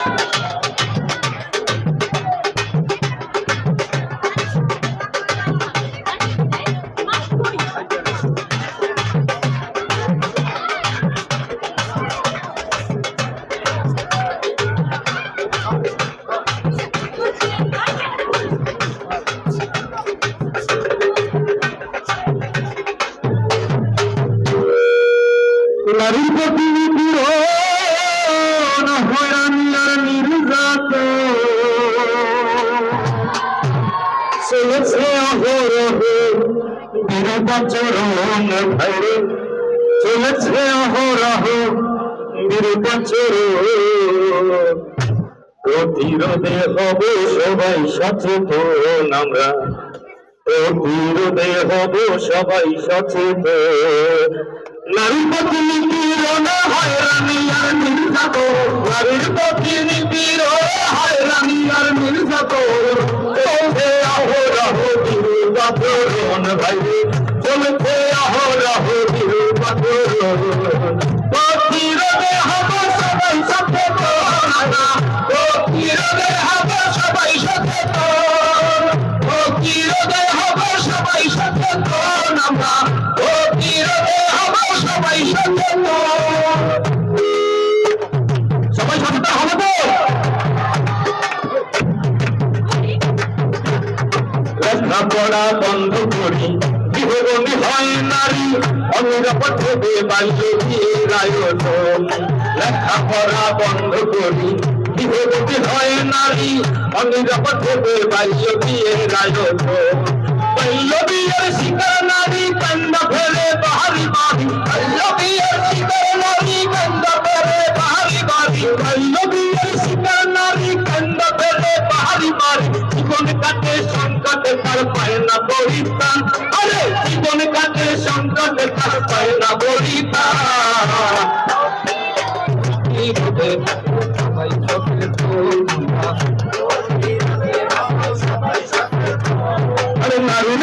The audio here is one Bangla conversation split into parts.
নারীর বিরূপাচরণ ভাইরে চলেছে অহরহ বিরূপাচরণ প্রতিরোধে হব সবাই সচেতন আমরা। প্রতিরোধে হব সবাই সচেতন। নারীর প্রতি হয়রানি আর নির্যাতন নারীর প্রতি নিপীড়ন হয়রানি আর নির্যাতন সবাই সচেতন সবাই সচেতন হবে তো লেখাপড়া বন্ধ করি গৃহবন্দী হয় নারী অনিরাপদ হবে বাল্য বিয়ের আয়োজন লেখাপড়া বন্ধ করি গৃহবন্দী হয় নারী অনিরাপদ হবে বাড়ি বিয়ের শিকার নারী কান্দ ফেলে বাহারি বাড়ি জীবন কাটে সংকটে তার পায় না পরিত্রাণ আরে জীবন কাটে সংকটে তার পায় না পরিত্রাণ কি হবে আরে নারীর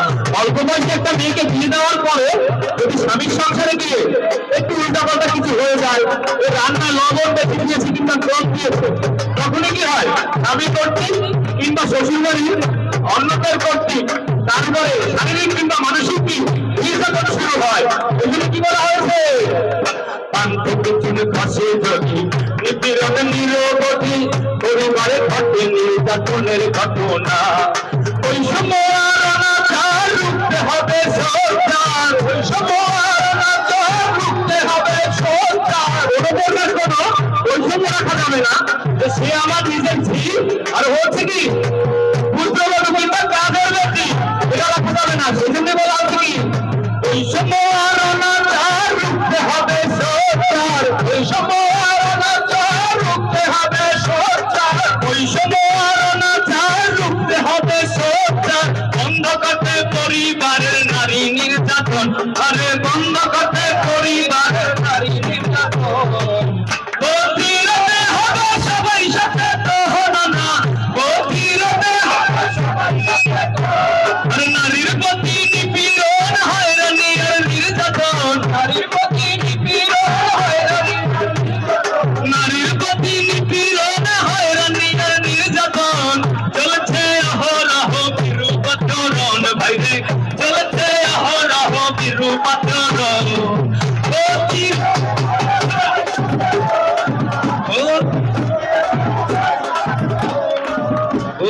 অল্প বয়সে একটা মেয়েকে বিয়ে দেওয়ার পরে যদি স্বামীর সংসারে গিয়ে একটু উল্টাপাল্টা কিছু হয়ে যায় ও রান্না লবণ বেশি দিয়েছে কিংবা জল দিয়েছে, তখনই কি হয়? স্বামী কর্তৃক কিংবা শ্বশুর বাড়ির অন্যদের কর্তৃক তারপরে শারীরিক কিংবা মানসিক কি নির্যাতন শুরু হয়। এগুলো কি বলা হয়েছে? পরিবারে ঘটে নির্যাতনের ঘটনা।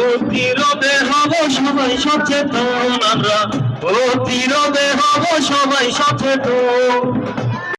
প্রতিরোধে হব সবাই সচেতন আমরা। প্রতিরোধে হব সবাই সচেতন।